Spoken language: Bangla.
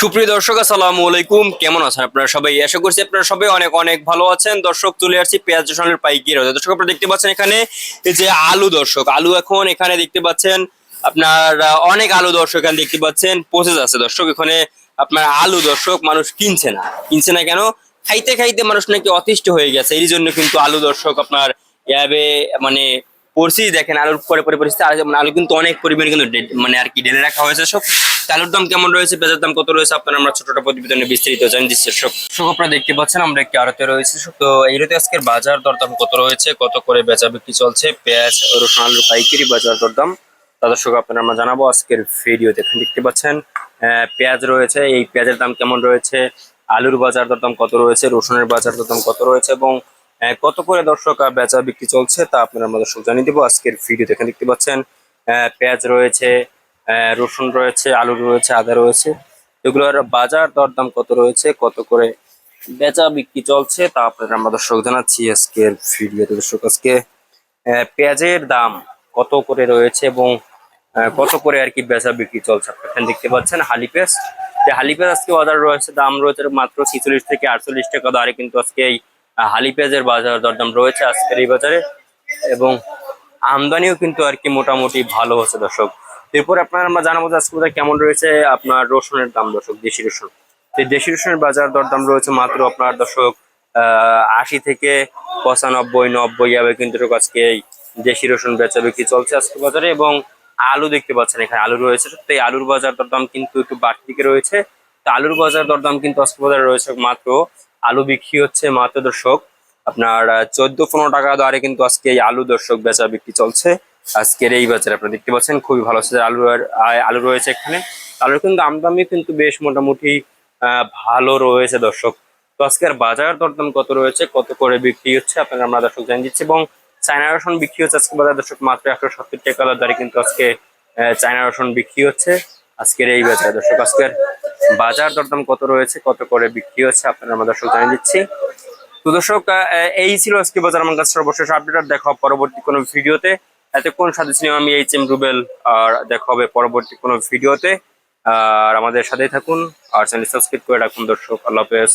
সুপ্রিয় দর্শক, আসসালামু আলাইকুম। কেমন আছেন আপনারা সবাই? আশা করছি আপনারা সবাই অনেক অনেক ভালো আছেন। দর্শক, চলে আসছি পেঁয়াজ রসুনের পাইকারি দর্শক, আপনারা দেখতে পাচ্ছেন এখানে যে আলু দর্শক। আলু এখন এখানে দেখতে পাচ্ছেন আপনার অনেক আলু দর্শক এখানে দেখতে পাচ্ছেন। প্রসেস আছে দর্শক, এখানে আপনার আলু দর্শক মানুষ কিনছে না। কিনছে না কেন? খাইতে খাইতে মানুষ নাকি অতিষ্ঠ হয়ে গেছে। এই জন্য কিন্তু আলু দর্শক আপনার মানে পরিস্থিতি দেখেন আলুর পরে পরে পরিস্থিতি আলু কিন্তু অনেক পরিমাণে কিন্তু মানে আর কি ঢেলে রাখা হয়েছে সব। আলুর দাম কেমন রয়েছে, পেঁয়াজের দাম কত রয়েছে, আপনারা আমরা ছোটটা প্রতিবেদনে বিস্তারিত জানিয়ে দিচ্ছি সব। সব আপনারা দেখতে পাচ্ছেন, আমরা একটি আড়তে রয়েছে। তো এই রতে আজকের বাজার দরদাম কত রয়েছে, কত করে বেচা বিক্রি চলছে, পেঁয়াজ, রসুন, আলুর পাইকারি বাজার দরদাম তা দর্শক, আপনারা আমরা জানাব আজকের ভিডিওতে এখানে দেখতে পাচ্ছেন পেঁয়াজ রয়েছে, এই পেঁয়াজের দাম কেমন রয়েছে, আলুর বাজার দরদাম কত রয়েছে, রসুনের বাজার দরদাম কত রয়েছে, এবং কত করে দর্শক আহ, বেচা বিক্রি চলছে তা আপনারা আমরা দর্শক জানিয়ে দেবো। আজকের ভিডিওতে এখানে দেখতে পাচ্ছেন পেঁয়াজ রয়েছে রসুন রয়েছে আলু রয়েছে আদা রয়েছে। এগুলোর বাজার দরদাম কত রয়েছে কত করে বেচা বিক্রি চলছে তা আপনারা আমরা দর্শক জানাচ্ছি আজকের ভিডিওতে দর্শক আজকে পেঁয়াজের দাম কত করে রয়েছে এবং কত করে আর কি বেচা বিক্রি চলছে আপনারা এখানে দেখতে পাচ্ছেন হালি পেঁয়াজ। হালি পেঁয়াজ আজকে বাজার রয়েছে দাম রয়েছে মাত্র ছিচল্লিশ থেকে আটচল্লিশ টাকা দরে কিন্তু আজকে এই হালি পেঁয়াজের বাজার দরদাম রয়েছে আজকের এই বাজারে এবং আমদানিও কিন্তু আর কি মোটামুটি ভালো হচ্ছে দর্শক। এরপর আপনার আমরা জানাব আজকে বাজার কেমন রয়েছে, আপনার রসুনের দাম দর্শক, দেশি রসুন। এই দেশি রসুনের বাজার দরদাম রয়েছে মাত্র আপনার দর্শক আশি থেকে পঁচানব্বই, নব্বই যাবে কিন্তু আজকে এই দেশি রসুন বেচা বিক্রি চলছে আজকে বাজারে এবং আলু দেখতে পাচ্ছেন এখানে, আলু রয়েছে। তো এই আলুর বাজার দরদাম কিন্তু একটু বাড়তি রয়েছে। তো আলুর বাজার দরদাম কিন্তু আজকে বাজারে রয়েছে মাত্র আলু বিক্রি হচ্ছে মাত্র দর্শক। আপনার চোদ্দ পনেরো টাকা দরে কিন্তু আজকে এই আলু দর্শক বেচা বিক্রি চলছে। আজকের এই বাজারে আপনারা দেখতে পাচ্ছেন, খুবই ভালো হচ্ছে আলু আলু রয়েছে এখানে। আলুর কিন্তু আমদামি কিন্তু বেশ মোটামুটি ভালো রয়েছে দর্শক। তো আজকের বাজার দরদাম কত রয়েছে, কত করে বিক্রি হচ্ছে আপনারা আমরা দর্শক জানিয়ে দিচ্ছি। এবং চায়না রসুন বিক্রি হচ্ছে আজকে বাজার দর্শক মাত্র একশো সত্তর টাকা দরে কিন্তু আজকে চায়না রসুন বিক্রি হচ্ছে আজকের এই বাজারে দর্শক। আজকের বাজার দরদাম কত রয়েছে, কত করে বিক্রি হচ্ছে আপনারা আমার দর্শক জানিয়ে দিচ্ছি। তো দর্শক এই ছিল আজকে বাজার আমার কাছে সর্বশেষ আপডেট, আর দেখা পরবর্তী কোনো ভিডিওতে। এতক্ষণ সাথে ছিলাম আমি এইচ এম রুবেল, আর দেখা হবে পরবর্তী কোনো ভিডিওতে। আর আমাদের সাথেই থাকুন, আর চ্যানেল সাবস্ক্রাইব করে রাখুন দর্শক। আল্লাহ হাফেজ।